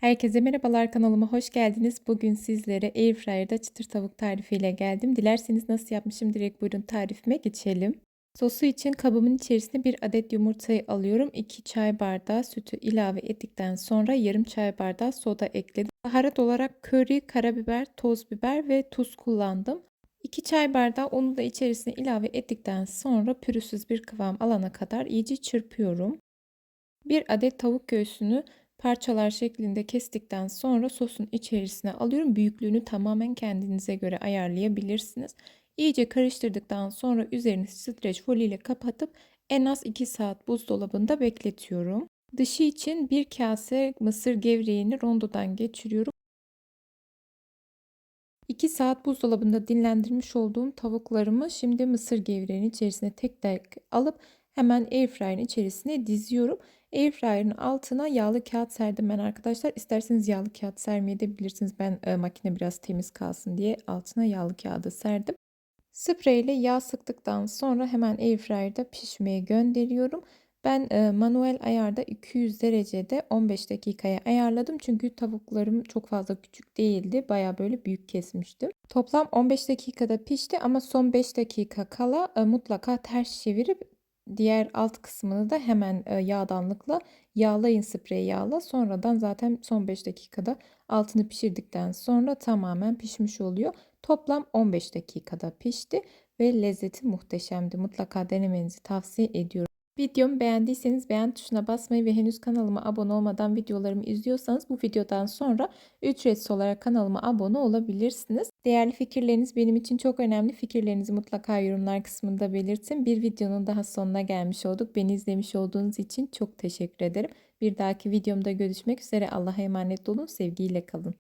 Herkese merhabalar kanalıma hoş geldiniz. Bugün sizlere Airfryer'da çıtır tavuk tarifiyle geldim. Dilerseniz nasıl yapmışım direkt buyurun tarifime geçelim. Sosu için kabımın içerisine bir adet yumurtayı alıyorum. 2 çay bardağı sütü ilave ettikten sonra yarım çay bardağı soda ekledim. Baharat olarak köri, karabiber, toz biber ve tuz kullandım. 2 çay bardağı unu da içerisine ilave ettikten sonra pürüzsüz bir kıvam alana kadar iyice çırpıyorum. Bir adet tavuk göğsünü parçalar şeklinde kestikten sonra sosun içerisine alıyorum. Büyüklüğünü tamamen kendinize göre ayarlayabilirsiniz. İyice karıştırdıktan sonra üzerini streç folyo ile kapatıp en az 2 saat buzdolabında bekletiyorum. Dışı için bir kase mısır gevreğini rondodan geçiriyorum. 2 saat buzdolabında dinlendirmiş olduğum tavuklarımı şimdi mısır gevreğinin içerisine tek tek alıp hemen airfryer'ın içerisine diziyorum. Airfryer'ın altına yağlı kağıt serdim ben arkadaşlar. İsterseniz yağlı kağıt sermeyebilirsiniz. Ben e, makine biraz temiz kalsın diye altına yağlı kağıdı serdim. Sprey ile yağ sıktıktan sonra hemen airfryer'da pişmeye gönderiyorum. Ben e, manuel ayarda 200 derecede 15 dakikaya ayarladım. Çünkü tavuklarım çok fazla küçük değildi. Baya böyle büyük kesmiştim. Toplam 15 dakikada pişti ama son 5 dakika kala e, mutlaka ters çevirip diğer alt kısmını da hemen e, yağdanlıkla yağlayın sprey yağla. Sonradan zaten son 5 dakikada altını pişirdikten sonra tamamen pişmiş oluyor. Toplam 15 dakikada pişti ve lezzeti muhteşemdi. Mutlaka denemenizi tavsiye ediyorum. Videomu beğendiyseniz beğen tuşuna basmayı ve henüz kanalıma abone olmadan videolarımı izliyorsanız bu videodan sonra ücretsiz olarak kanalıma abone olabilirsiniz. Değerli fikirleriniz benim için çok önemli. Fikirlerinizi mutlaka yorumlar kısmında belirtin. Bir videonun daha sonuna gelmiş olduk. Beni izlemiş olduğunuz için çok teşekkür ederim. Bir dahaki videomda görüşmek üzere. Allah'a emanet olun. Sevgiyle kalın.